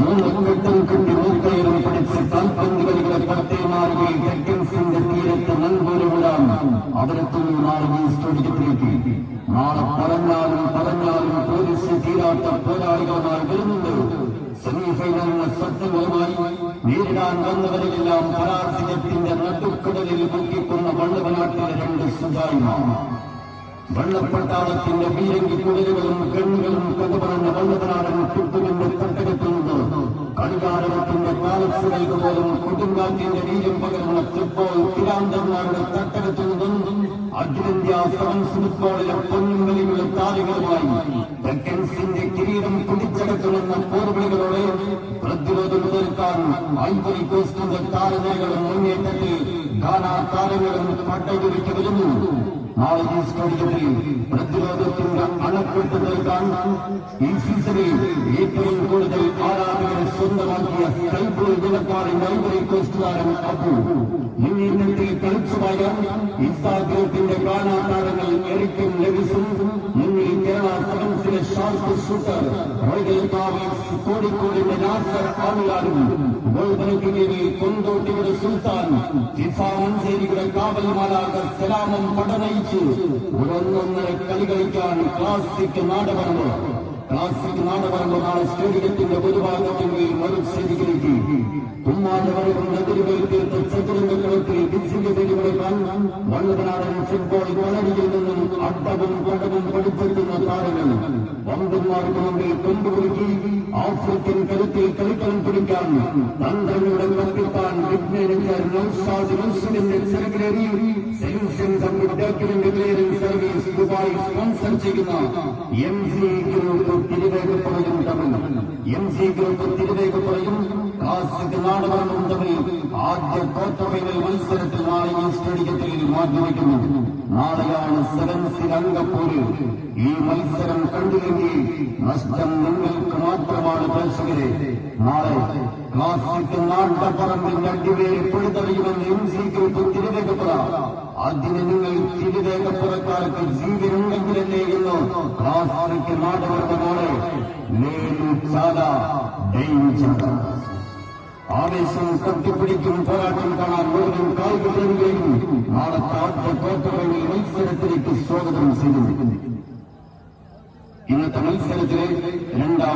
മൂന്ന് കെട്ടും പിടിച്ച് കാൽപന്ത് കളികളെ പത്തേ തെക്കൻ ടെക്കൻസിന്റെ തീരത്ത് നൻപോലുവിടാൻ അവരെത്തുന്നു നാളെ സ്റ്റേഡിയത്തിലേക്ക്. നാളെ പറഞ്ഞാലും പറഞ്ഞാലും പോലീസ് തീരാത്ത പോരാളികളുമായി വരുന്നുണ്ട്. സെമിഫൈനലിന് സത്യങ്ങളുമായി നേരിടാൻ വന്നവരെല്ലാം പരാജയത്തിന്റെ നടുക്കടലിൽ വള്ളവനാട്ടിലെ രണ്ട് സുജായിമാർ. വെള്ളപ്പട്ടാളത്തിന്റെ വീരങ്കി കുടലുകളും കണ്ണുകളും കൊണ്ടുപറഞ്ഞ വള്ളവനാടൻ കുട്ടുവിന്റെ തട്ടകത്തുന്നത് കളികാരകത്തിന്റെ കാലക്സുകൾക്ക് പോലും കൊടുങ്കാറ്റിന്റെ വീര്യം പകരുന്ന ഫുട്ബോൾ തിരാന്തന്മാരുടെ തട്ടകത്തുനിന്നും അഖിലേന്ത്യാ സെവൻസ് ഫുട്ബോളിലെ പൊന്നുകളിലുള്ള താരങ്ങളുമായി ഡക്കൻസിന്റെ കിരീടം പിടിച്ചടക്കുമെന്ന പോർവിളികളോടെ പ്രതിരോധം മുതൽക്കാൻ ഐവറി കോസ്റ്റിന്റെ താരനിരകളും മുന്നേറ്റത്തിൽ ഗാനാ താരങ്ങളും പട്ടയൊരുക്കി വരുന്നു. ഈ സ്റ്റേഡിയത്തിൽ പ്രതിരോധത്തിന്റെ അണക്കെട്ട് നൽകാൻ ഈ സീസണിൽ ഏറ്റവും കൂടുതൽ ആരാധകരെ സ്വന്തമാക്കിയ സ്കൈബോൾ വിലക്കാരൻ ലൈബ്രറി കോസ്റ്റ് താരം അബു. ഇൻസ്റ്റാഗ്രൂപ്പിന്റെ ഗാനാ ഷാർക്ക് ഷൂട്ടർ കോഴിക്കോടിന്റെ നാസർ ആളുകാരും ഗോൾബലക്കിനെ കൊണ്ടോട്ടിയുടെ സുൽത്താൻ. ഫിഫ മഞ്ചേരിയുടെ കാവൽമാലാക സലാമം പടനയിച്ച്. ഒരൊന്നൊന്നര കളി കളിക്കാൻ ക്ലാസിക് നാടപറമ്പ് ക്ലാസിക് നാടപറമ്പ് നാളെ സ്റ്റേഡിയത്തിന്റെ ഒരു ഭാഗത്തെങ്കിൽ മറുശേരിയിലേക്ക് തുമ്മാനവരും എതിരുകൾ വള്ളനാടൻ ഫുട്ബോൾ കളരിയിൽ നിന്നും അഡവും പടവും പഠിച്ചെത്തുന്ന താരങ്ങൾ വമ്പന്മാർക്ക് മുമ്പിൽ കൊണ്ടുകൊടുക്കി ആഫ്രിക്കൻ കരുത്തിൽ കളിക്കളം പിടിക്കാൻ തന്ത്രങ്ങളുടെ കപ്പിത്താൻ വിഘ്നേരഞ്ചർ നൌഷാദ് മുസ്ലിമിന്റെ ചെറുകിലേറി സെലൂഷൻ കമ്പ്യൂട്ടറിന്റെ ക്ലിയറിംഗ് സർവീസ് ദുബായ് സ്പോൺസർ ചെയ്യുന്ന എം ജി ഗ്രൂപ്പ് തിരുവേഗപ്പുറയും തമ്മിൽ എം ജി ഗ്രൂപ്പ് ആദ്യ ഫൈനൽ മത്സരത്തിൽ നാളെ ഈ സ്റ്റേഡിയത്തിൽ മാറ്റിവെക്കുന്നു. നാളെയാണ് സെവൻസിൽ അംഗപ്പൂര്. ഈ മത്സരം കണ്ടില്ലെങ്കിൽ നഷ്ടം നിങ്ങൾക്ക് മാത്രമാണ് പ്രേക്ഷകരെ. നാളെ ക്ലാസിക് നാട്ടപ്പറമ്പിന്റെ അടിവേരി പിഴുതറിയുമെന്ന് എം സി ഗ്രൂപ്പ് തിരുവേഗപ്പുറ. അതിന് നിങ്ങൾ തിരുവേഗപ്പുറക്കാർക്ക് ജീവനുണ്ടെങ്കിലല്ലേ എന്ന് ക്ലാസിക് ചാല ഡേഞ്ചർ ஆவேசம் கட்டிப்பிடிக்கும் போராட்டம் காணார் ஒருவரும் காய்கு பெருமையும் நாளத்தாத்த கோத்தரவில் மைசரத்திற்கு சோதனம் செய்தது இந்த தமிழ் இரண்டாம்